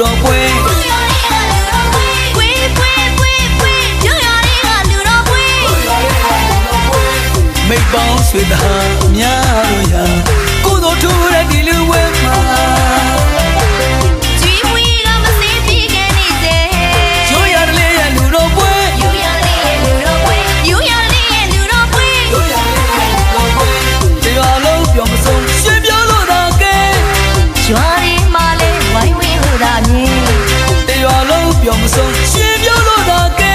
တော်ပွဲမိတ်ပေါင်းဆွေသားများတို့ရာကိုယ်တော်ထူတဲ့ဒီလူဝဲမှာ ပြောမစုံရှင်ပြောလို့သာက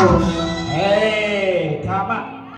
Dios.